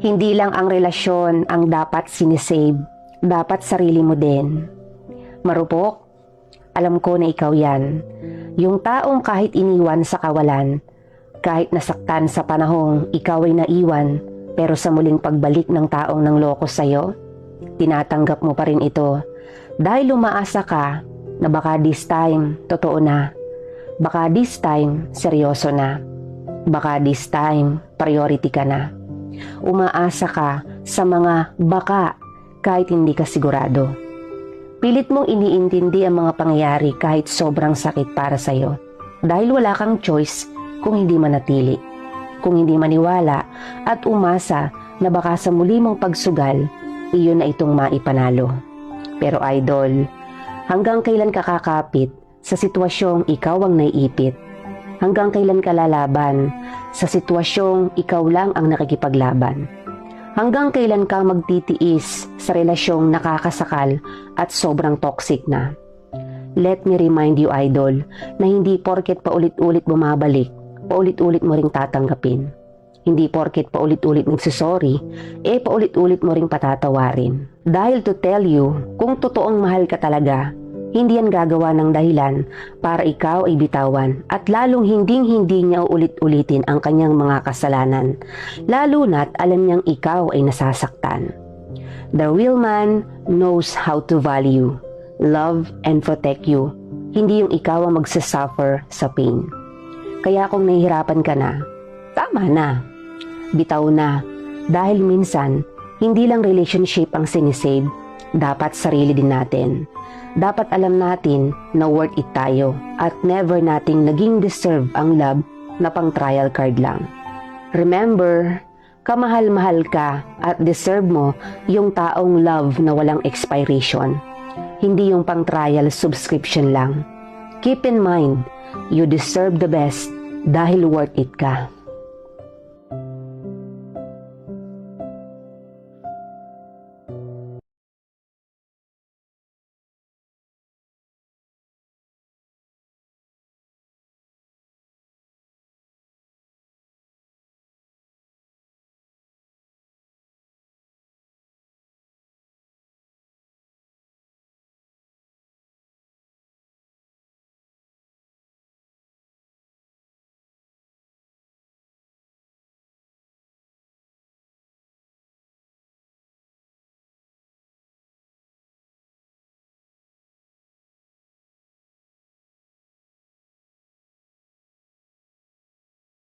Hindi lang ang relasyon ang dapat sinisave, dapat sarili mo din. Marupok, alam ko na ikaw yan. Yung taong kahit iniwan sa kawalan, kahit nasaktan sa panahong ikaw ay naiwan, pero sa muling pagbalik ng taong nang loko sa'yo, tinatanggap mo pa rin ito dahil umaasa ka na baka this time, totoo na. Baka this time, seryoso na. Baka this time, priority ka na. Umaasa ka sa mga baka kahit hindi ka sigurado. Pilit mong iniintindi ang mga pangyayari kahit sobrang sakit para sa'yo. Dahil wala kang choice kung hindi manatili. Kung hindi maniwala at umasa na baka sa muli mong pagsugal, iyon na itong maipanalo. Pero idol, hanggang kailan ka kakapit sa sitwasyong ikaw ang naiipit? Hanggang kailan ka lalaban sa sitwasyong ikaw lang ang nakikipaglaban? Hanggang kailan ka magtitiis sa relasyong nakakasakal at sobrang toxic na? Let me remind you, idol, na hindi porket paulit-ulit bumabalik, paulit-ulit mo ring tatanggapin. Hindi porket paulit-ulit nagsisorry, eh paulit-ulit mo ring patatawarin. Dahil to tell you, kung totoong mahal ka talaga, hindi yan gagawa ng dahilan para ikaw ay bitawan at lalong hinding-hindi niya ulit-ulitin ang kanyang mga kasalanan, lalo na't alam niyang ikaw ay nasasaktan. The real man knows how to value, love, and protect you. Hindi yung ikaw ang magsasuffer sa pain. Kaya kung nahihirapan ka na, tama na. Bitaw na. Dahil minsan, hindi lang relationship ang sinisave, dapat sarili din natin. Dapat alam natin na worth it tayo at never nating naging deserve ang love na pang trial card lang. Remember, kamahal-mahal ka at deserve mo yung taong love na walang expiration. Hindi yung pang trial subscription lang. Keep in mind, you deserve the best dahil worth it ka.